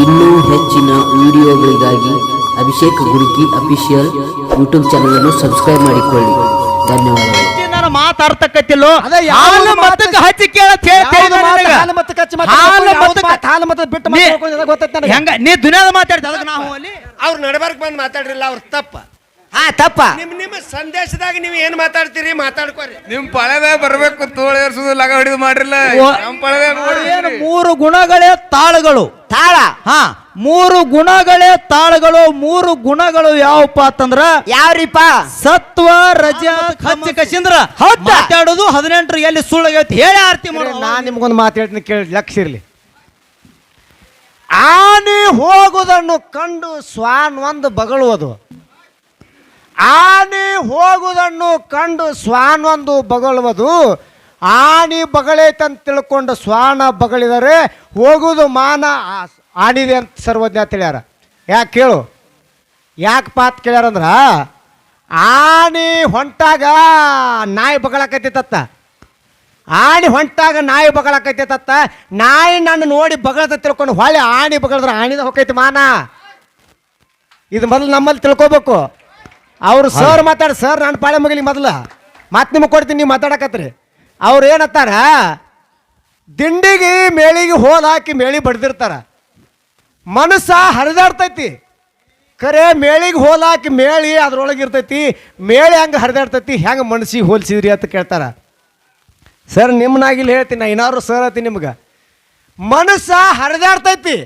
ಇನ್ನೂ ಹೆಚ್ಚಿನ ವಿಡಿಯೋಗಳಿಗಾಗಿ Abhishek Guruki official YouTube channel ಅನ್ನು ಸಬ್ಸ್ಕ್ರೈಬ್ ಮಾಡಿಕೊಳ್ಳಿ. ಧನ್ಯವಾದಗಳು. ನಾನು ಮಾತಾಡ್ತಕ್ಕತ್ತಿಲ್ಲೋ? ಹಾಲು ಮತಕ್ಕೆ ಹಚ್ಚಿ ಕೇಳ ಯಾವ್ದು ಮಾತು ಹಾಲು ಮತ್ತು ಕಚ್ಚಿ ಮಾತು ಹಾಲು ಯಾವ್ದು ಹಾಲು ಮತ್ತು ಬಿಟ್ಟು ನೀ- ಮಾತಾಡ್ಕೊಂಡು ಗೊತ್ತೈತೆ ನನಗೆ. ಹೆಂಗ ನೀ ದುನಿಯಾದ ಮಾತಾಡ್ತ ಅದಕ್ಕೆ ನಾವು ಅಲ್ಲಿ ಅವ್ರು ನಡಬರ್ಕ್ ಬಂದು ಮಾತಾಡ್ರಿಲ್ಲ ಅವ್ರ ತಪ್ಪ. ಹಾ ತಪ್ಪ. ನಿಮ್ ನಿಮ್ಮ ಸಂದೇಶದಾಗ ನೀವು ಏನ್ ಮಾತಾಡ್ತೀರಿ ಮಾತಾಡ್ಕೋರಿ. ನಿಮ್ ಪಳೆದಾಗ ಬರ್ಬೇಕು ತೋಳ ಏರ್ಸುದು ಲಗ ಹಿಡಿದು ಮಾಡ್ರಿಲ್ಲ. ಓ- ನಮ್ ಪಳೆದಾಗ ಏನು ಮೂರು ಗುಣಗಳೇ ತಾಳಗಳು? ತಾಳ. ಹಾ ಮೂರು ಗುಣಗಳೇ ತಾಳಗಳು ಮೂರು ಗುಣಗಳು ಯಾವಪ್ಪ ಅಂತಂದ್ರ? ಯಾವ್ರಿಪ್ಪ? ಸತ್ವ ರಜ ಹಚ್ಚ ಕಸಿಂದ್ರ ಹೌದಾ? ಮಾತಾಡೋದು ಹದಿನೆಂಟರ ಎಲ್ಲಿ ಸುಳ್ಳಾಗೈತಿ ಹೇಳಿ ಆರ್ತಿ ಮಾಡೋದು ನಾ ನಿಮ್ಗೊಂದು ಮಾತು ಹೇಳ್ತೀನಿ ಕೇಳಿ ಲಕ್ಷ ಇರ್ಲಿ. ಆನೆ ಹೋಗುವುದನ್ನು ಕಂಡು ಸ್ವಾನ್ ಒಂದು ಬಗಳುವುದು. ಆನೆ ಹೋಗುವುದನ್ನು ಕಂಡು ಸ್ವಾನ್ ಒಂದು ಬಗಳುವುದು. ಆನೆ ಬಗಳೈತಂತ ತಿಳ್ಕೊಂಡು ಸ್ವಾನ ಬಗಳಿದರೆ ಹೋಗುವುದು ಮಾನ ಆನಿದೆ ಅಂತ ಸರ್ವಜ್ಞ ತಿಳಿಯಾರ. ಯಾಕೆ ಕೇಳು. ಯಾಕೆ ಪಾತ್ ಕೇಳ್ಯಾರಂದ್ರ ಆನೆ ಹೊಂಟಾಗ ನಾಯಿ ಬಗಳಕತ್ತಿತ್ತ ಆಣಿ ಹೊಂಟಾಗ ನಾಯಿ ಬಗಳಕೈತತ್ತ ನಾಯಿ ನನ್ನ ನೋಡಿ ಬಗಳದ ತಿಳ್ಕೊಂಡು ಹೊಳೆ ಆಣಿ ಬಗಳದ್ರ ಆಣಿದ ಹೊಕ್ಕೈತಿ ಮಾನ. ಇದು ಮೊದಲು ನಮ್ಮಲ್ಲಿ ತಿಳ್ಕೊಬೇಕು. ಅವ್ರು ಸರ್ ಮಾತಾಡ ಸರ್ ನಾನು ಪಾಳೆ ಮಗಲಿ ಮೊದಲು. ಮತ್ತೆ ನಿಮಗೆ ಕೊಡ್ತೀನಿ ನೀವು ಮಾತಾಡಕತ್ರಿ. ಅವ್ರು ಏನತ್ತಾರ ದಿಂಡಿಗೆ ಮೇಳಿಗೆ ಹೋಲ್ ಹಾಕಿ ಮೇಳಿ ಬಡ್ದಿರ್ತಾರ. ಮನಸ್ಸ ಹರಿದಾಡ್ತೈತಿ. ಖರೆ ಮೇಳಿಗೆ ಹೋಲ್ ಹಾಕಿ ಮೇಳಿ ಅದ್ರೊಳಗೆ ಇರ್ತೈತಿ. ಮೇಳಿ ಹೆಂಗೆ ಹರಿದಾಡ್ತೈತಿ ಹೆಂಗೆ ಮನಸ್ಸಿಗೆ ಹೋಲಿಸಿದ್ರಿ ಅಂತ ಕೇಳ್ತಾರ. ಸರ್ ನಿಮ್ಮನಾಗಿಲ್ಲ ಹೇಳ್ತೀನಿ ನಾ ಏನಾದ್ರು ಸರ್ ಅತಿ ನಿಮ್ಗೆ. ಮನಸ್ಸ ಹರಿದಾಡ್ತೈತಿ.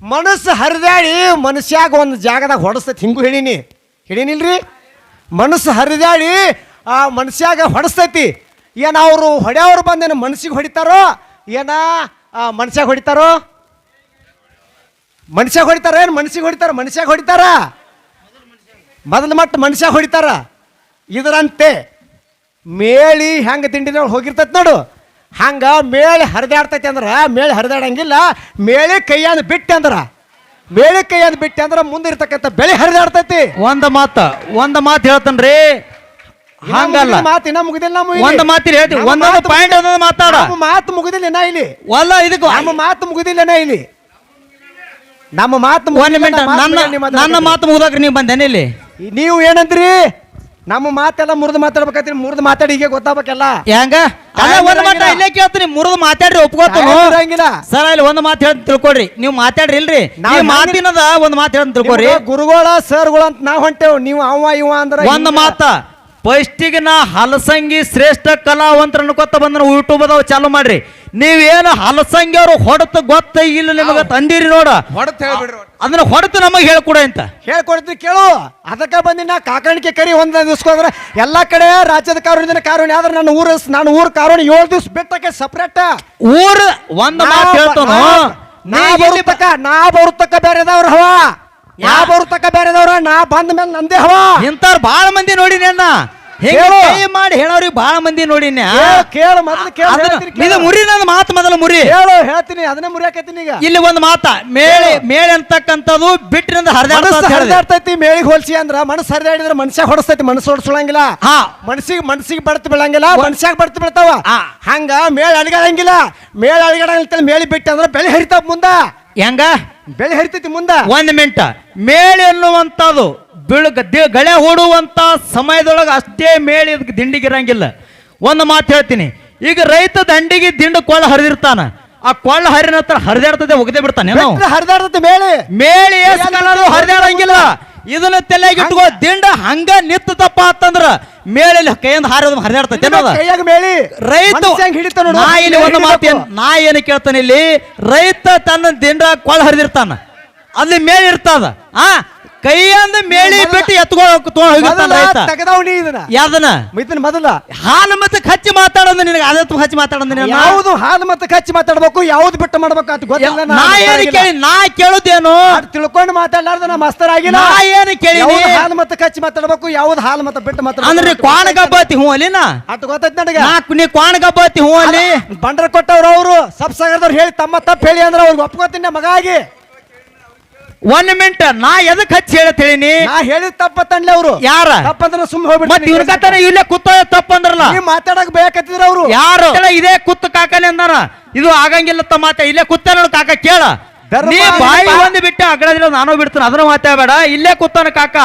ಮನಸ್ಸು ಹರಿದಾಡಿ ಮನುಷ್ಯಾಗ ಒಂದು ಜಾಗದಾಗ ಹೊಡಸ್ತೈತಿ. ಹಿಂಗೂ ಹೇಳೀನಿ. ಹೇಳಿನಿಲ್ರಿ? ಮನಸ್ಸು ಹರಿದಾಡಿ ಆ ಮನುಷ್ಯಾಗ ಹೊಡಸ್ತೈತಿ. ಏನು ಅವರು ಹೊಡೆಯವ್ರು ಬಂದೇನು ಮನಸ್ಸಿಗೆ ಹೊಡಿತಾರೋ? ಏನ ಮನುಷ್ಯಾಗ ಹೊಡಿತಾರೋ? ಮನುಷ್ಯಾಗ ಹೊಡಿತಾರ ಏನು ಮನಸ್ಸಿಗೆ ಹೊಡಿತಾರ? ಮನುಷ್ಯಾಗ ಹೊಡಿತಾರ? ಮೊದಲು ಮಟ್ಟ ಮನುಷ್ಯ ಹೊಡಿತಾರ. ಇದರಂತೆ ಮೇಳಿ ಹೆಂಗೆ ತಿಂಡಿನೊಳಗೆ ಹೋಗಿರ್ತೈತೆ ನೋಡು. ಹಂಗ ಮೇಳೆ ಹರಿದಾಡ್ತೈತಿ ಅಂದ್ರೆ, ಮೇಳೆ ಹರಿದಾಡಂಗಿಲ್ಲ, ಮೇಳೆ ಕೈಯನ್ನು ಬಿಟ್ಟೆ ಅಂದ್ರ. ಮೇಳಿ ಕೈಯಂದು ಬಿಟ್ಟೆ ಮುಂದೆ ಮುಂದಿರ್ತಕ್ಕಂಥ ಬೆಳೆ ಹರಿದಾಡ್ತೈತಿ ಒಂದ ಮಾತ ಒಂದ ಮಾತು ಹೇಳ್ತನ್ರಿ. ಹಂಗಲ್ಲ. ಮಾತು ಇನ್ನ ಮುಗಿದಿಲ್ಲ ಒಂದ್ ಮಾತಿರಿ ಹೇಳ್ತೀವಿ ಒಂದೊಂದು ಪಾಯಿಂಟ್ ಒಂದೊಂದು ಮಾತಾಡ. ಮಾತು ಮುಗಿದಿಲ್ಲ ಇನ್ನ ಇಲ್ಲಿ. ಒಲ್ಲ ಇದಕ್ಕೆ ನಮ್ಮ ಮಾತು ಮುಗಿದಿಲ್ಲ ಇನ್ನ ಇಲ್ಲಿ. ನಮ್ಮ ಮಾತು ಮಾತು ನನ್ನ ಮಾತು ಮುಗಿದಾಕ್ರಿ ನೀವು ಬಂದೇನೆ ಇಲ್ಲಿ? ನೀವು ಏನಂದ್ರಿ? ನಮ್ಮ ಮಾತೆಲ್ಲ ಮುರಿದು ಮಾತಾಡ್ಬೇಕಂತ್ರಿ ಮುರಿದು ಮಾತಾಡಿ ಈಗ ಗೊತ್ತಾಗ್ಬೇಕಲ್ಲ. ಹೆಂಗ? ಒಂದ್ ಮಾತ. ಇಲ್ಲೇ ಕೇಳ್ತೀನಿ. ಮುರಿದು ಮಾತಾಡ್ರಿ ಒಪ್ಕೋತನು ಇರಂಗಿಲ್ಲ. ಸರ್ ಇಲ್ಲಿ ಒಂದ್ ಮಾತು ಹೇಳ್ತೀನಿ ತಿಳ್ಕೊಡ್ರಿ ನೀವು ಮಾತಾಡ್ರಿ ಇಲ್ರಿ. ನಾವ್ ಮಾತಿನದ ಒಂದ್ ಮಾತು ಹೇಳ್ತೀನಿ ತಿಳ್ಕೊರಿ ಗುರುಗಳ ಸರ್ಗಳು ಅಂತ ನಾವ್ ಹೊಂಟೇವ್. ನೀವು ಅವ ಇವ ಅಂದ್ರ ಒಂದ್ ಮಾತ. ಫಸ್ಟಿಗೆ ನಾ ಹಲಸಂಗಿ ಶ್ರೇಷ್ಠ ಕಲಾವಂತರ ಅನ್ಕೋತ ಬಂದ್ರೆ ಯೂಟ್ಯೂಬ್ ಅದಾವ ಚಾಲು ಮಾಡ್ರಿ. ನೀವೇನು ಹಲಸಂಗಿ ಅವ್ರು ಹೊಡೆತು ಗೊತ್ತ ಇಲ್ಲ ನಿಮಗ ತಂದಿರಿ ನೋಡ. ಹೊಡತ್ ಹೇಳ್ಬಿಡ್ರಿ ಅದನ್ನ ಹೊಡೆತು ನಮಗ್ ಹೇಳ್ಕೊಡ ಅಂತ ಹೇಳ್ಕೊಡ್ತೀವಿ ಕೇಳು. ಅದಕ್ಕೆ ಬಂದಿ ನಾ ಕಾಕಾಣಿಕೆ ಕರಿ ಒಂದ್ ದಿವ್ಸಕ್ಕೋದ್ರ ಎಲ್ಲಾ ಕಡೆ ರಾಜ್ಯದ ಕಾರುಣ್ಯ ಕಾರುಣ್ಯ. ಆದ್ರೆ ನನ್ನ ಊರ ನಾನು ಊರ ಕಾರುಣ್ಯ ಏಳು ದಿವ್ಸ ಬಿಟ್ಟಕ್ಕೆ ಸಪ್ರೇಟ್ ಊರ್ ಒಂದ್ ಮಾತು ಹೇಳ್ತಾನು? ನಾ ಬರುತ್ತಕ ನಾ ಬರುತ್ತಕ್ಕ ಬೇರೆದವ್ರ ಹವಾ. ಯಾವ ಬರುತ್ತಕ ಬೇರೆದವ್ರ ನಾ ಬಂದ ಮೇಲೆ ನಂದೇ ಹವಾ. ಇಂಥವ್ರು ಬಾಳ ಮಂದಿ ನೋಡಿ ಹಿಂಗ ಹೇಳು. ಮಾಡಿ ಹೇಳೋರಿ ಬಾಳ ಮಂದಿ ನೋಡಿನಿ ಕೇಳು, ಕೇಳು ಮೊದಲು ಕೇಳು ಹೇಳ್ತೀನಿ ಇದು. ಮುರಿ ನನ್ನ ಮಾತು ಮೊದಲು ಮುರಿ. ಹೇಳು ಹೇಳ್ತೀನಿ ಅದನ್ನೇ ಮುರಿಯಾಕತ್ತೀನಿ ಈಗ. ಇಲ್ಲಿ ಒಂದು ಮಾತ ಮೇಳೆ ಮೇಳೆ ಅಂತಕ್ಕಂಥದ್ದು ಬಿಟ್ಟಿನಿಂದ ಹರಿದಾಡ್ತೈತಿ ಮೇಳಿಗೆ ಹೋಲ್ಸಿ ಅಂದ್ರ ಮನಸ್ಸು ಹರಿದಾಡಿದ್ರೆ ಮನುಷ್ಯ ಹೊಡಸ್ತೈತಿ ಮನಸ್ಸು ಹೊಡ್ಸೋಳಂಗಿಲ್ಲ ಹಾ. ಮನಸ್ಸಿಗೆ ಮನಸ್ಸಿಗೆ ಬಡ್ತು ಬೀಳಂಗಿಲ್ಲ ಮನುಷ್ಯಾಗ ಬಡ್ತು ಬೀಳ್ತಾವ. ಹಂಗ ಮೇಳ ಅಳಿಗಾಡಂಗಿಲ್ಲ ಮೇಳ ಅಳಿಗಾಡಂಗಿಲ್ಲ ಮೇಳಿ ಬಿಟ್ಟ ಅಂದ್ರೆ ಬೆಳೆ ಹರಿತಾವ ಮುಂದ. ಹೆಂಗ? ಬೆಳೆ ಹರಿತೈತಿ ಮುಂದ. ಒಂದ್ ಮಿಂಟ. ಮೇಳೆ ಅನ್ನುವಂಥದ್ದು ಬಿಳುಗ ದಿ- ಗಳೆ ಓಡುವಂಥ ಸಮಯದೊಳಗೆ ಅಷ್ಟೇ ಮೇಳಿ ಇದಕ್ಕೆ ದಿಂಡಿಗಿರಂಗಿಲ್ಲ ಒಂದು ಮಾತು ಹೇಳ್ತೀನಿ ಈಗ ರೈತ ದಂಡಿಗೆ ದಿಂಡು ಕೊಳ್ಳ ಹರಿದಿರ್ತಾನ ಆ ಕೊಳ್ಳ ಹರಿನ ಹತ್ರ ಹರಿದಾಡ್ತದೆ ಒಗದೆ ಬಿಡ್ತಾನೆ ಹರಿದಾಡ್ತದೆ ಮೇಳಿ. ಮೇಳಿ ಹರಿದಾಡಂಗಿಲ್ಲ. ಇದನ್ನ ತಲೆಗೆ ಇಟ್ಕೋ ದಿಂಡ ಹಂಗ ನಿತ್ತದಪ್ಪ ಅಂತಂದ್ರ ಮೇಳಲ್ಲಿ ಕೈಯಿಂದ ಹಾರೋದು ಹರಿದಾಡ್ತೈತೆ ಮೇಳಿ. ರೈತ ನಾ ಇಲ್ಲಿ ಒಂದು ಮಾತು ನಾ ಏನು ಕೇಳ್ತಾನೆ ಇಲ್ಲಿ ರೈತ ತನ್ನ ದಿಂಡ ಕೊಳ್ಳ ಹರಿದಿರ್ತಾನ. ಅಲ್ಲಿ ಮೇಲೆ ಇರ್ತದ. ಕೈಯಿಂದ ಮೇಳಿ ಬಿಟ್ಟು ಎತ್ಕೊ ತಗೊಂಡ್ ಹೋಗಿರ್ತಾನ ಮೊದಲ ರೈತ ತೆಗದವ್ನಿ ಇದನ್ನ. ಯಾವ್ದನ ಇದನ್ನ ಮೊದಲ. ಹಾಲು ಮತ್ತೆ ಖರ್ಚು ಮಾತಾಡೋದು ನಿನಗೆ ಅದತ್ತು ಹಚ್ಚಿ ಮಾತಾಡೋದು ನಿನಗೆ ಯಾವುದು ಹಾಲು ಮತ್ತೆ ಕಚ್ಚಿ ಮಾತಾಡ್ಬೇಕು ಯಾವ್ದು ಬಿಟ್ಟು ಮಾಡ್ಬೇಕು ಅಂತ ಗೊತ್ತಿಲ್ಲ ನಾ ಏನು ಕೇಳಿ ನಾ ಕೇಳುದೇನು? ತಿಳ್ಕೊಂಡು ಮಾತಾಡ್ಲಾರ್ದ ನಾ ಮಸ್ತರ್ ಆಗಿಲ್ಲ ನಾ ಏನು ಕೇಳಿ ಹಾಲು ಮತ್ತೆ ಕಚ್ಚಿ ಮಾತಾಡ್ಬೇಕು ಯಾವ್ದು ಹಾಲು ಮತ್ತೆ ಬಿಟ್ಟು ಮಾತಾಡ ಅಂದ್ರೆ ಕ್ವಾಣ ಗಬ್ಬತಿ ಹ್ಞೂ ಅಲ್ಲಿನ ಅಟ್ ಗೊತ್ತೈತಿ ನನಗೆ. ನಾ ಕ್ವಾಣ ಗಬ್ಬತಿ ಹ್ಞೂ ಅಲ್ಲಿ? ಬಂಡರ್ ಕೊಟ್ಟವ್ರು ಅವರು ಸಬ್ ಸಾಗರದವ್ರು ಹೇಳಿ ತಮ್ಮ ತಪ್ಪು ಹೇಳಿ ಅಂದ್ರೆ ಅವ್ರಿಗೆ ಒಪ್ಕೋತೀನಿ ಮಗ ಆಗಿ. ಒಂದ್ ಮಿನಿಟ್ ನಾ ಎದಕ್ ಹಚ್ಚಿ ಹೇಳತ್ ಹೇಳಿನಿ? ನಾ ಹೇಳಿದ ತಪ್ಪ ತಂಡ್ಲಿ ಅವರು. ಯಾರ? ತಪ್ಪಂದ್ರ ಸುಮ್ಮನೆ ಹೋಗ್ಬಿಟ್ಟು ಇವ್ರ ಕತ್ತನ ಹೋಗ್ಬಿಡ್ತೀನಿ ಇಲ್ಲೇ ಕುತ್ತ ತಪ್ಪಂದ್ರಲ್ಲ? ನೀವ್ ಮಾತಾಡಕ್ ಬೇಕತ್ತಿದ್ರ ಅವರು. ಯಾರು? ಇದೇ ಕುತ್ತ ಕಾಕನೆ ಅಂದಾರ. ಇದು ಆಗಂಗಿಲ್ಲ ತ ಮಾತ ಇಲ್ಲೇ ಕುತ್ತ ನೋಡು ಕಾಕ ಕೇಳ. ನೀ ಬಾಯಿ? ಒಂದು ಬಿಟ್ಟು ಅಗಡದಿಲ್ಲ ನಾನು ಬಿಡ್ತಾನ ಅದನ್ನ ಮಾತಾಡಬೇಡ. ಇಲ್ಲೇ ಕುತ್ತಾನ ಕಾಕ.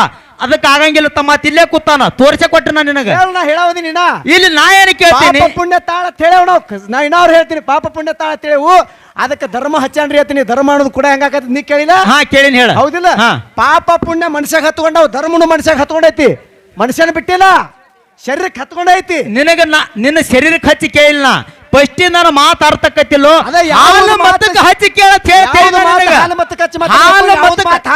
ಅದಕ್ಕೆ ಆಗಂಗಿಲ್ಲ ತಮ್ಮ ತಿಲ್ಲೇ ಇಲ್ಲೇ ಕೂತಾನ. ತೋರ್ಸೆ ನಾ ನಿನಗ. ಹೇಳ ನಾ ಹೇಳೋದಿನ ಇಲ್ಲಿ ನಾ ಏನು ಕೇಳ್ತೀನಿ? ಪಾಪ ಪುಣ್ಯ ತಾಳ ಹೇಳವ್ ನಾವು. ನಾ ಹೇಳ್ತೀನಿ ಪಾಪ ಪುಣ್ಯ ತಾಳ ತಿಳಿವು ಅದಕ್ಕೆ ಧರ್ಮ ಹಚ್ಚಾನ್ರಿ ಹೇಳ್ತೀನಿ ಧರ್ಮ ಅನ್ನೋದು ಕೂಡ ಹೆಂಗಾಕತಿ ನೀ ಕೇಳಿಲ್ಲ? ಹಾ ಕೇಳಿನ ಹೇಳ. ಹೌದಿಲ್ಲ? ಹಾ. ಪಾಪ ಪುಣ್ಯ ಮನುಷ್ಯಾಗ ಹತ್ಕೊಂಡವ್ ಧರ್ಮನು ಮನುಷ್ಯಾಗ ಹತ್ಕೊಂಡೈತಿ. ಮನುಷ್ಯನ ಬಿಟ್ಟಿಲ್ಲ ಶರೀರಕ್ಕೆ ಹತ್ಕೊಂಡೈತಿ. ನಿನಗ ನಾ ನಿನ್ನ ಶರೀರಕ್ಕೆ ಹಚ್ಚಿ ಕೇಳಿಲ್ಲ ಫಸ್ಟ್ ನಾನು ಮಾತಾಡ್ತಕ್ಕತ್ತಿಲ್ಲೋ ಅದೇ ಹಾಲು ಹಚ್ಚಿ ಕೇಳ ಯಾವ್ದು ಹಾಲು ಮತ್ತು ಕಚ್ಚಿ ಮಾತು ಹಾಲು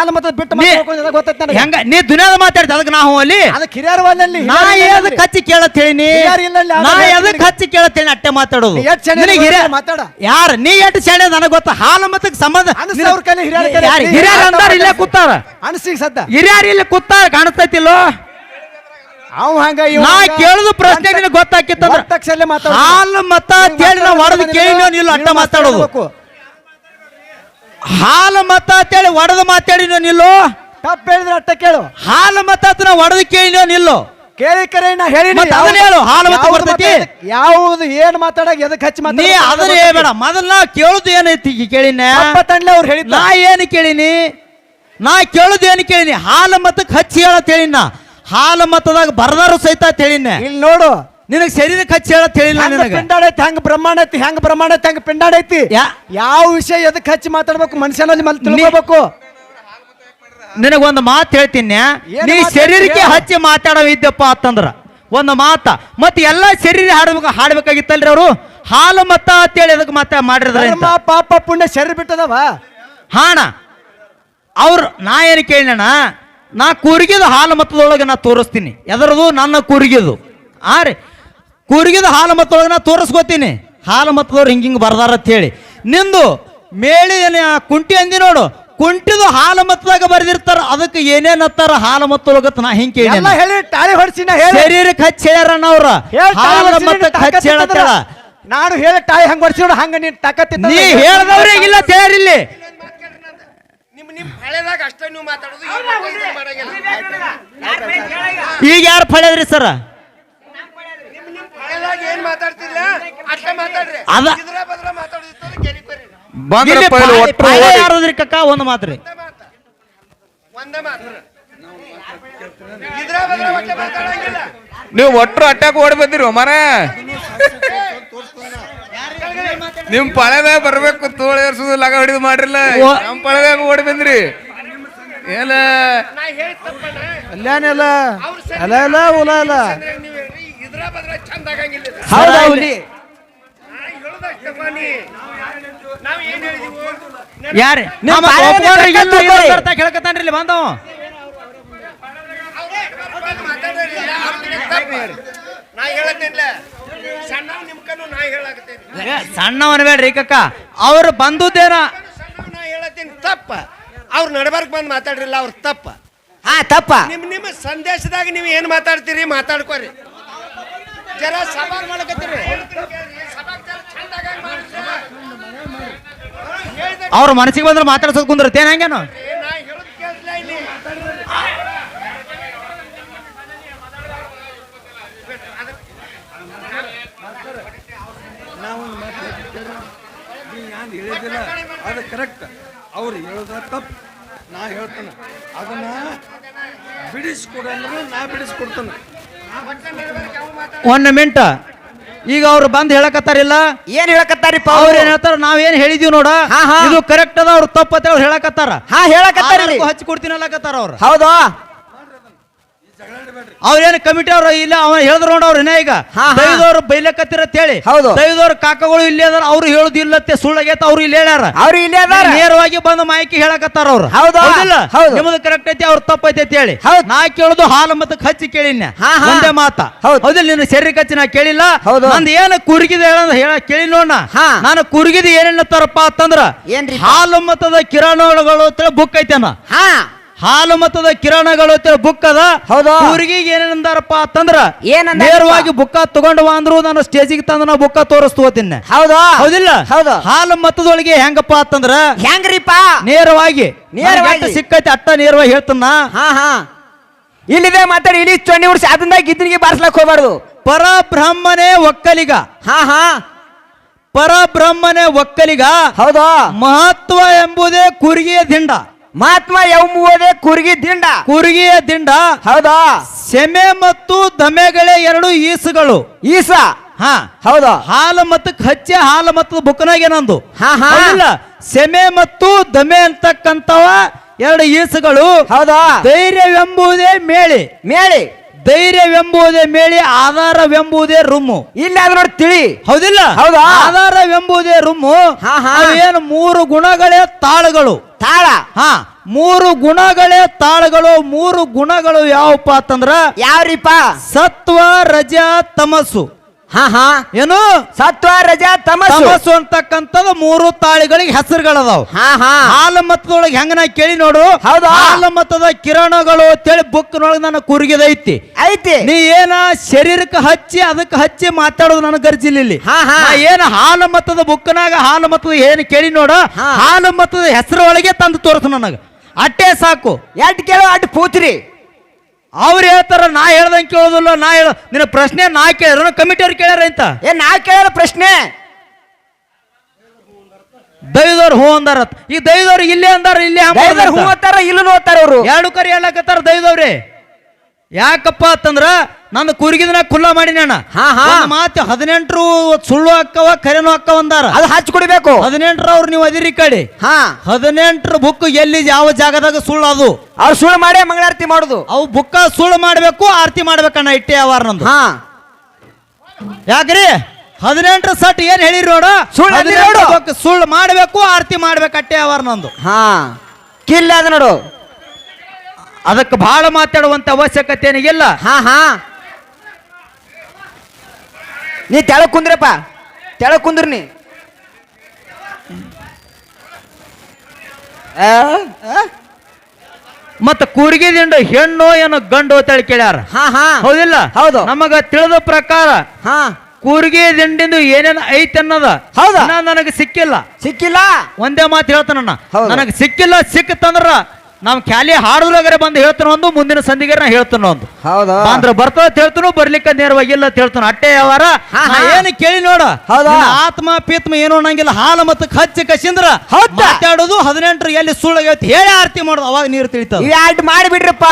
ಯಾವ್ದು ಮತ್ತು ಬಿಟ್ಟು ನೀ- ಮಾತಾಡ್ಕೊಂಡು ಗೊತ್ತೈತೆ ನನಗೆ. ಹೆಂಗ ನೀ ದುನಿಯಾದ ಮಾತಾಡ್ತಿ ಅದಕ್ಕೆ ನಾವು ಅಲ್ಲಿ ಅದಕ್ಕೆ ಹಿರಿಯರು ಬಂದಲ್ಲಿ ನಾ ಎದಕ್ ಹಚ್ಚಿ ಕೇಳತ್ ಹೇಳಿನಿ ಹಿರಿಯರು ಇಲ್ಲ ಅಲ್ಲಿ, ನಾ ಆಮೇಲೆ ಎದಕ್ ಹೇಳ್ತೀನಿ. ಹಚ್ಚಿ ಕೇಳತ್ ಅಟ್ಟೆ ಮಾತಾಡೋದು ನೀ ಎಷ್ಟ್ ಶಾಣೆ ನಿನಗೆ ಹಿರಿಯ ಮಾತಾಡ. ಯಾರ ನೀ ಎಷ್ಟು ಶಾಣೆ ನನಗೆ ಗೊತ್ತ ಹಾಲು ಮತಕ್ಕೆ ಸಂಬಂಧ ಅನಿಸ್ ಅವ್ರ ಕೈಲಿ ಹಿರಿಯರ ಕೈಲಿ ಯಾರು? ನೀ ಹಿರಿಯರು ಯಾರು ಅಂದಾರ ಇಲ್ಲೇ ಕೂತಾರ ಅನಿಸಿಗೆ ಸದ್ದ ಹಿರಿಯರು ಇಲ್ಲಿ ಕೂತಾರ ಕಾಣಿಸ್ತೈತಿಲ್ಲೋ ಅವ್ ಹಂಗ ಇವ್ ನಾ ಹಂಗ. ಕೇಳುದು ಪ್ರಶ್ನೆ ಗೊತ್ತಾಕಿತ್ತು ಗೊತ್ತಾಕಿತ್ತಂದ್ರ ಒತ್ತಕ್ಷರಲ್ಲೇ ಮಾತಾಡು. ಹಾಲು ಮತ ಕೇಳಿ ಹೇಳಿ ನಾವು ಹೊಡೆದು ಕೇಳಿ ಇಲ್ಲ ಅಟ್ಟ ನೀವು ಮಾತಾಡೋದು ಮಾತಾಡ್ಬೇಕು. ಹಾಲು ಮತ ಅಂತೇಳಿ ಒಡೆದು ಮಾತಾಡಿನೋ ನಿಲ್ಲೋ. ತಪ್ಪು ಹೇಳಿದ್ರೆ ಅಟ್ಟ ಕೇಳು. ಹಾಲು ಮತ ಅಂತ ನಾವು ಒಡೆದು ಕೇಳಿನೋ ನಿಲ್ಲೋ. ಕೇಳಿ ಕರೆ ನಾ ಹೇಳಿ ಮತ್ತೆ ಅದನ್ನ ಹೇಳು, ಹಾಲು ಮತ ಬರ್ತೈತಿ? ಯಾವುದು ಏನ್ ಮಾತಾಡಕ್ ಎದಕ್ಕೆ ಹಚ್ಚಿ ನೀ ಅದನ್ನ ಹೇಳ್ಬೇಡ. ಮೊದಲು ನಾ ಕೇಳುದು ಏನೈತಿ ಈಗ ಕೇಳಿನ ತಂಡ್ಲೆ ಅವ್ರು ಹೇಳಿದ್ದ ನಾ ಏನು ಕೇಳಿನಿ? ನಾ ಕೇಳುದು ಏನು ಕೇಳಿನಿ? ಹಾಲು ಮತಕ್ಕೆ ಹಚ್ಚಿ ಹೇಳತ್ ಹೇಳಿನ ಹಾಲು ಮತದಾಗ ಬರದಾರು ಸಹಿತ ಅಂತ ಹೇಳಿನ ಇಲ್ಲಿ ನೋಡು ನಿನಗೆ ಶರೀರಕ್ಕೆ ಹಚ್ಚಿ ಹೇಳತ್ ಹೇಳಿಲ್ಲ ನಿನಗೆ? ಪಿಂಡಾಡ ಐತಿ ಹೆಂಗ ಬ್ರಹ್ಮಾಂಡ ಐತಿ ಹೆಂಗ ಬ್ರಹ್ಮಾಂಡ ಐತಿ ಹೆಂಗ್ ಪಿಂಡಾಡ ಐತಿ ಯಾ- ಯಾವ ವಿಷಯ ಎದಕ್ ಹಚ್ಚಿ ಮಾತಾಡ್ಬೇಕು ಮನುಷ್ಯನಲ್ಲಿ ಮಲ್ ತಿಳ್ಕೋಬೇಕು? ನಿನಗೊಂದು ಮಾತು ಹೇಳ್ತೀನಿ. ನೀ ಶರೀರಕ್ಕೆ ಹಚ್ಚಿ ಹಚ್ಚಿ ಮಾತಾಡವಿದ್ದಪ್ಪ ಅಂತಂದ್ರ ಒಂದು ಮಾತ. ಮತ್ತೆ ಎಲ್ಲ ಶರೀರ ಹಾಡ್ಬೇಕು ಹಾಡ್ಬೇಕಾಗಿತ್ತಲ್ರಿ ಅವರು? ಹಾಲು ಮತ್ತ ಅಂತೇಳಿ ಅದಕ್ಕೆ ಮತ್ತೆ ಮಾಡಿದ್ರೆ ಪಾಪ ಪುಣ್ಯ ಶರೀರ ಬಿಟ್ಟದವ. ಹಾಣ ಅವ್ರು ನಾ ಏನು ಕೇಳಿನ ನಾ ಕೂರ್ಗಿದು ಹಾಲು ಮತ್ತದೊಳಗೆ ನಾ ತೋರಿಸ್ತೀನಿ. ಎದರದು? ನನ್ನ ಕೂರ್ಗಿದು. ಆ ರೀ ಕೂರ್ಗಿದ ಹಾಲು ಮತ್ತೊಳಗೆ ನಾ ತೋರಿಸ್ಕೋತೀನಿ. ಹಾಲು ಮತದವ್ರು ಹಿಂಗೆ ಹಿಂಗೆ ಬರ್ದಾರ ಅಂತ ಹೇಳಿ. ನಿಂದು ಮೇಳಿ ಏನ ಕುಂಟಿ ಅಂದಿ ನೋಡು. ಕುಂಟಿದು ಹಾಲು ಮತ್ತದಾಗ ಬರ್ದಿರ್ತಾರ ಅದಕ್ಕೆ ಏನೇನ್ ಹತ್ತಾರ ಹಾಲು ಮತ್ತೊಳಗ ನಾ ಹಿಂಗೆ ಎಲ್ಲ ಕೇಳಿ ಹೇಳಿ ತಾಳಿ ಹೊಡ್ಸಿನ ಹೇಳಿ. ಶರೀರಕ್ಕೆ ಹಚ್ಚಿ ಹೇಳ್ಯಾರಣ್ಣ ಅವ್ರ. ಹಾಲು ಮತ್ತಕ್ಕೆ ಹಚ್ಚಿ ಇತ್ತಂದ್ರ. ನಾನು ಹೇಳಿ ತಾಳಿ ಹಂಗ ಹೊಡ್ಸಿ ನೋಡು ಹಂಗ ನೀನ್ ತಕತ್ತಿ ನೀ ಹೇಳ್ದವ್ರೆ ಇಲ್ಲ ಮಾಡಂಗಿಲ್ಲ. ಈಗ ಯಾರು ಫಳೆದ್ರಿ ಸರ್? ಹಳೆದಾಗ ಏನ್ ಮಾತಾಡ್ತಿಲ್ಲ ಅಷ್ಟೇ ಮಾತಾಡ್ರಿ. ಅದ- ಇದ್ರ ಬದ್ರ ಮಾತಾಡೋದಿತ್ತು ಕೇಳಿ ಬರ್ರಿ ಬಂದ್ರ ಪೈಲ್ ಒಟ್ರು ಓಡಿ ಯಾರದ್ರಿ ಕಕ್ಕ ಒಂದು ಮಾತ್ರಿ. ಒಂದೇ ಮಾತ. ಒಂದೇ ಮಾತು. ಇದ್ರ ಬದ್ರ ಒಟ್ಟೆ ಮಾತಾಡಂಗಿಲ್ಲ. ನೀವು ಒಟ್ರು ಅಟ್ಯಾಕ್ ಓಡಿ ಬಂದಿರಿ ಮರ ನಿಮ್ ಪಳೆದಾಗ ಬರ್ಬೇಕು ತೋಳ ಏರ್ಸುದು ಲಗ ಹಿಡಿದು ಮಾಡ್ರಿಲ್ಲ ಓ- ನಮ್ ಪಳೆದಾಗ ಓಡಿ ಬಂದ್ರಿ. ಏನ? ಅಲ್ಲ ಹೇಳಿ ತಪ್ಪಣ್ಣ ಅಲ್ಲೇನಿಲ್ಲ ಅಲ್ಲ ಉಲ ಇಲ್ಲ ಅಂದ್ರೆ ನೀವ್ ಹೇಳ್ರಿ ಇದ್ರ ಬದ್ರ ಚಂದ ಆಗಂಗಿಲ್ಲ ಇದು. ನಾ ನಾವ್ ಏನ್ ಹೇಳಿದೀವು? ಯಾರು? ನಮ್ಮ ಇಲ್ಲ ಬಂದವ ಅವ್ರ್ ಕಡೆ ತಪ್ಪು. ನಾ ಹೇಳತ್ತೇನ್ಲ ಸಣ್ಣ ನಿಮ್ಕನು ನಾ ಹೇಳಾಕತ್ತೇನೆ. ಸಣ್ಣ ಅನ್ಬೇಡ್ರಿ ಕಕ್ಕ. ಅವ್ರು ಬಂದುದೇನ ಸಣ್ಣ ನಾ ಹೇಳತ್ತೀನಿ. ತಪ್ಪ. ಅವ್ರ ನಡಬರ್ಕ್ ಬಂದ್ ಮಾತಾಡ್ರಿಲ್ಲ ಅವ್ರ ತಪ್ಪ. ಹಾ ತಪ್ಪ. ನಿಮ್ ನಿಮ್ಮ ಸಂದೇಶದಾಗ ನೀವು ಏನ್ ಮಾತಾಡ್ತೀರಿ ಮಾತಾಡ್ಕೊರಿ. ಜರ ಸಭಾ ಮಾಡಕತ್ತೀರಿ ಅವ್ರ ಮನಸ್ಸಿಗೆ ಬಂದ್ರೆ ಮಾತಾಡ್ಸೋದು ಕುಂದ್ರತೇನ್ ಹಂಗೇನು? ಹೇಳಿದಿಲ್ಲ ಅದು ಕರೆಕ್ಟ್ ಅವ್ರು ಹೇಳೋದ ತಪ್ಪು. ನಾ ಹೇಳ್ತಾನೆ. ಅದನ್ನ ಬಿಡಿಸ್ಕೊಡಂದ್ರೆ ನಾ ಬಿಡಿಸ್ಕೊಡ್ತಾನೆ. ಒಂದ್ ಮಿಂಟ್. ಈಗ ಅವ್ರು ಬಂದು ಹೇಳಕತ್ತಾರಿಲ್ಲ? ಏನ್ ಹೇಳಕತ್ತಾರಿಪ್ಪ ಅವ್ರ ಏನ್ ಹೇಳ್ತಾರ? ನಾವ್ ಏನ್ ಹೇಳಿದೀವಿ ನೋಡ. ಇದು ಕರೆಕ್ಟ್ ಅದ ಅವ್ರು ತಪ್ಪತ್ತೆ ಅವ್ರು ಹೇಳಕತ್ತಾರ. ಹಾ ಹೇಳಕತ್ತಾರ ಹಚ್ಚಿ ಕೊಡ್ತೀನಿ ಅಲ್ಲಕತ್ತಾರ ಅವ್ರು. ಹೌದು? ಅವ್ರೇನು ಕಮಿಟಿ ಅವ್ರ ಇಲ್ಲ ಅವ್ನ ಹೇಳಿದ್ರು ನೋಡ ಅವ್ರ ಈಗ ಹಾ, ಹಾ. ದೈವದವ್ರು ಬೈಲಕತ್ತಿರ ಹೇಳಿ ಹೌದು. ದೈವದವ್ರ ಕಾಕಗಳು ಇಲ್ಲೇ ಅದಾರ ಅವ್ರು ಹೇಳುದಿಲ್ಲತ್ತೆ ಸುಳ್ಳಾಗೈತ ಅವ್ರು ಇಲ್ಲಿ ಹೇಳ್ಯಾರ ಅವ್ರು ಇಲ್ಲೇ ಅದಾರ ನೇರವಾಗಿ ಬಂದು ಮಾಹಿತಿ ಹೇಳಕತ್ತಾರ ಅವ್ರು ಹೌದು ಹೌದಿಲ್ಲ ಹೌದು. ನಿಮ್ಮದು ಕರೆಕ್ಟ್ ಐತಿ ಅವ್ರ ತಪ್ಪೈತಿ ಅಂತ ಹೇಳಿ ಹೌದು. ನಾ ಕೇಳುದು ಹಾಲು ಮತ್ತೆ ಹಚ್ಚಿ ಕೇಳಿನ ಹಾ, ಹಾ. ಒಂದೇ ಮಾತ ಹೌದು. ಹೌದಿಲ್ಲ ನಿನ್ನ ಶರೀರ ಕಚ್ಚಿ ನಾ ಕೇಳಿಲ್ಲ ಹೌದು. ನಂದು ಏನು ಕುರುಗಿದ ಹೇಳ ಹೇಳ ಕೇಳಿ ನೋಡ ಹಾ. ನಾನು ಕುರುಗಿದ ಏನೇನತ್ತಾರಪ್ಪ ಅಂತಂದ್ರ ಏನ್ರಿ? ಹಾಲು ಮತದ ಕಿರಣಗಳು ಅಂತ ಬುಕ್ ಐತೇನ ಹಾ ಹಾಲು ಮತದ ಕಿರಣಗಳು ಬುಕ್ ಅದ. ಹೌದು. ಊರಿಗೆ ಏನೇನಂದಾರಪ್ಪ ಅಂತಂದ್ರ ಏನ ನೇರವಾಗಿ ಬುಕ್ಕ ತಗೊಂಡು ಬಂದ್ರು ಅಂದ್ರು ನಾನು ಸ್ಟೇಜಿಗೆ ತಂದು ನಾವು ಬುಕ್ಕ ತೋರಿಸ್ತೋತಿನ ಹೌದು? ಹೌದಿಲ್ಲ? ಹೌದು. ಹಾಲು ಮತದೊಳಗೆ ಹೆಂಗಪ್ಪ ಅಂತಂದ್ರ ಹೆಂಗ್ರಿಪ್ಪ? ನೇರವಾಗಿ ನೇರವಾಗಿ. ಸಿಕ್ಕೈತಿ ಅಟ್ಟ ನೇರವಾಗಿ ಹೇಳ್ತನ ಹಾ ಹಾ. ಇಲ್ಲಿದೆ ಮಾತಾಡಿ ಇಲ್ಲಿ ಚೊಂಡಿ ಉಡ್ಸಿ ಅದನ್ನ ಗಿದ್ದನಿಗೆ ಬಾರಿಸ್ಲಕ್ ಹೋಗ್ಬಾರ್ದು. ಪರಬ್ರಹ್ಮನೇ ಒಕ್ಕಲಿಗ. ಹಾ ಹಾ. ಪರಬ್ರಹ್ಮನೇ ಒಕ್ಕಲಿಗ. ಹೌದಾ? ಮಹತ್ವ ಎಂಬುದೇ ಕುರಿಗೆಯ ದಿಂಡ. ಮಹಾತ್ಮ ಎಂಬುವುದೇ ಕುರ್ಗಿ ದಿಂಡ. ಕುರ್ಗಿಯ ದಿಂಡ. ಹೌದಾ? ಸೆಮೆ ಮತ್ತು ದಮೆಗಳೇ ಎರಡು ಈಸುಗಳು. ಈಸ? ಹಾ. ಹೌದಾ? ಹಾಲು ಮತ್ತು ಕಚ್ಚೆ ಹಾಲು ಮತ್ತು ಬುಕ್ಕನಾಗೆ ನಂದು. ಹಾ, ಹಾ. ಹೌದಿಲ್ಲ? ಸೆಮೆ ಮತ್ತು ದಮೆ ಅಂತಕ್ಕಂಥವ ಎರಡು ಈಸುಗಳು. ಹೌದಾ? ಧೈರ್ಯವೆಂಬುದೇ ಮೇಳಿ. ಮೇಳಿ. ಧೈರ್ಯವೆಂಬುದೇ ಮೇಳಿ ಆಧಾರವೆಂಬುದೇ ರುಮ್ಮು. ಇಲ್ಲ ಅದು ನೋಡಿ ತಿಳಿ. ಹೌದಿಲ್ಲ? ಹೌದಾ? ಆಧಾರವೆಂಬುದೇ ರುಮ್ಮು. ಹಾ, ಹಾ. ಏನು ಮೂರು ಗುಣಗಳೇ ತಾಳಗಳು? ತಾಳ. ಹಾ ಮೂರು ಗುಣಗಳೇ ತಾಳಗಳು ಮೂರು ಗುಣಗಳು ಯಾವಪ್ಪ ಅಂತಂದ್ರ ಯಾವ್ರಿಪ್ಪ? ಸತ್ವ ರಜ ತಮಸ್ಸು. ಹಾ ಹಾ. ಏನು? ಸತ್ವ ರಜಾ ತಮಸ್ಸು. ತಮಸ್ಸು ಅಂತಕ್ಕಂಥದ್ದು ಮೂರು ತಾಳಿಗಳಿಗೆ ಹೆಸರುಗಳದಾವ್. ಹಾ ಹಾ. ಹಾಲು ಮತದೊಳಗೆ ಹೆಂಗ ನಾ ಕೇಳಿ ನೋಡು. ಹೌದಾ? ಹಾಲು ಮತದ ಕಿರಣಗಳು ಅಂತೇಳಿ ಬುಕ್ನೊಳಗೆ ನನ್ನ ಕುರುಗಿದೈತಿ ಐತಿ. ನೀ ಏನ ಶರೀರಕ್ಕೆ ಹಚ್ಚಿ ಅದಕ್ಕೆ ಹಚ್ಚಿ ಮಾತಾಡೋದು ನನಗೆ ಗರ್ಜಿಲ್ಲ ಇಲ್ಲಿ. ಹಾ, ಹಾ. ನಾ ಏನ ಹಾಲು ಮತದ ಬುಕ್ನಾಗ ಹಾಲು ಮತದ ಏನು ಕೇಳಿ ನೋಡು. ಹಾ. ಹಾಲು ಮತದ ಹೆಸರು ಒಳಗೆ ತಂದು ತೋರಿಸು ನನಗೆ. ಅಟ್ಟೆ ಸಾಕು. ಎಟ್ ಕೇಳು ಅಟ್ ಪೂತ್ರಿ ಅವ್ರು ಹೇಳ್ತಾರ ನಾ ಹೇಳ್ದಂಗೆ ಕೇಳೋದಿಲ್ಲ ನಾ ಹೇಳ ನಿನ್ನ ಪ್ರಶ್ನೆ ನಾ ಕೇಳ್ಯಾರ ಕಮಿಟಿ ಅವ್ರು ಕೇಳ್ಯಾರ ಅಂತ? ಏ ನಾ ಕೇಳ ಪ್ರಶ್ನೆ. ದೈವದವ್ರು ಹೂ ಅಂದಾರ ಈ ದೈವದವ್ರು ಇಲ್ಲೇ ಅಂದಾರ ಇಲ್ಲೇ ಹೂ ಅಂತಾರ ಇಲ್ಲೂ ಓದ್ತಾರ ಅವರು. ಎರಡು ಕರಿ ಹೇಳಕತ್ತಾರ ದೈವದವ್ರಿ. ಯಾಕಪ್ಪ ಅಂತಂದ್ರ ನನ್ನ ಕೂರ್ಗಿದನ ಕುಲ್ಲ ಮಾಡಿನ ನಾನು ಹಾ, ಹಾ. ಮಾತು ಹದಿನೆಂಟರು ಸುಳ್ಳು ಅಕ್ಕವ ಕರೆನು ಅಕ್ಕವ ಒಂದಾರ ಅದು ಹಚ್ಚಿ ಕುಡಿಬೇಕು. ಹದಿನೆಂಟರವ್ರು ನೀವು ಅದಿರಿ ಕಡೆ. ಹಾ. ಹದಿನೆಂಟರ ಬುಕ್ ಎಲ್ಲಿ ಯಾವ ಜಾಗದಾಗ ಸುಳ್ಳು ಅದು. ಅವ್ರು ಸುಳ್ಳು ಮಾಡೇ ಮಂಗಳಾರತಿ ಮಾಡುದು. ಅವು ಬುಕ್ಕ ಸುಳ್ಳು ಮಾಡಬೇಕು ಆರತಿ ಮಾಡ್ಬೇಕಣ್ಣ ಇಟ್ಟೆ ಅವಾರ ನಂದು ಹಾ. ಯಾಕ್ರಿ? ಹದಿನೆಂಟರ ಸಟ್ ಏನ್ ಹೇಳಿರಿ ನೋಡ. ಸುಳ್ಳು ಹದಿನೆಂಟರ ಸುಳ್ಳು ಮಾಡಬೇಕು ಆರತಿ ಮಾಡ್ಬೇಕು ಅಟ್ಟೆ ಅವಾರ ನಂದು ಹಾ. ಕಿಲ್ಲ ಅದ ನೋಡು. ಅದಕ್ಕೆ ಬಹಳ ಮಾತಾಡುವಂತ ಅವಶ್ಯಕತೆ ಏನಿಲ್ಲ ಹಾ ಹಾ. ನೀ ತೆಳಗ್ ಕುಂದ್ರಪ್ಪ. ತೆಳಗ್ ಕುಂದ್ರ ನೀ? ಮತ್ತ ಕೂರ್ಗಿದಿಂದ ಹೆಣ್ಣು ಏನು ಗಂಡು ಅಂತ ಹೇಳಿ ಕೇಳ್ಯಾರ? ಹಾ ಹಾ. ಹೌದಿಲ್ಲ? ಹೌದು. ನಮಗ ತಿಳಿದ ಪ್ರಕಾರ ಹಾ. ಕೂರ್ಗಿ ದಿಂಡಿಂದು ಏನೇನು ಐತೆ ಅನ್ನೋದ ಹೌದಾ? ನನಗ ನನಗೆ ಸಿಕ್ಕಿಲ್ಲ. ಸಿಕ್ಕಿಲ್ಲ? ಒಂದೇ ಮಾತು ಹೇಳ್ತಾನಣ್ಣ ಹೌದು. ನನಗೆ ಸಿಕ್ಕಿಲ್ಲ ಸಿಕ್ಕತ್ತಂದ್ರ ನಾವ್ ಖ್ಯಾಲಿ ಹಾಡುದ್ರಾಗರೆ ಬಂದು ಹೇಳ್ತಾನ ಒಂದು ಮುಂದಿನ ಸಂದಿಗೆ ನಾ ಹೇಳ್ತಾನ ಒಂದು ಹೌದಾ? ಬರ್ತದ ಹೇಳ್ತಾನು ಬರ್ಲಿಕ್ಕೆ ನೇರವಾಗಿ ಇಲ್ಲ ಅಂತ ಹೇಳ್ತಾನ. ಅಟ್ಟೆ ಯಾವಾರ. ಏನು ಕೇಳಿ ನೋಡ? ಹೌದಾ? ಆತ್ಮ ಪೀತ್ಮ ಏನೋ ಅನ್ನಂಗಿಲ್ಲ. ಹಾಲು ಮತ್ತು ಹಚ್ಚಿ ಕಸಿಂದ್ರ? ಮಾತಾಡೋದು ಹದಿನೆಂಟರ ಎಲ್ಲಿ ಸುಳ್ಳು ಹೇಳಿ ಆರತಿ ಮಾಡೋದು ಅವಾಗ ನೀರು ತಿಳಿತದ. ಮಾಡಿಬಿಡ್ರಪ್ಪ ಎರಡು ಮಾಡಿ ಬಿಡ್ರಪ್ಪ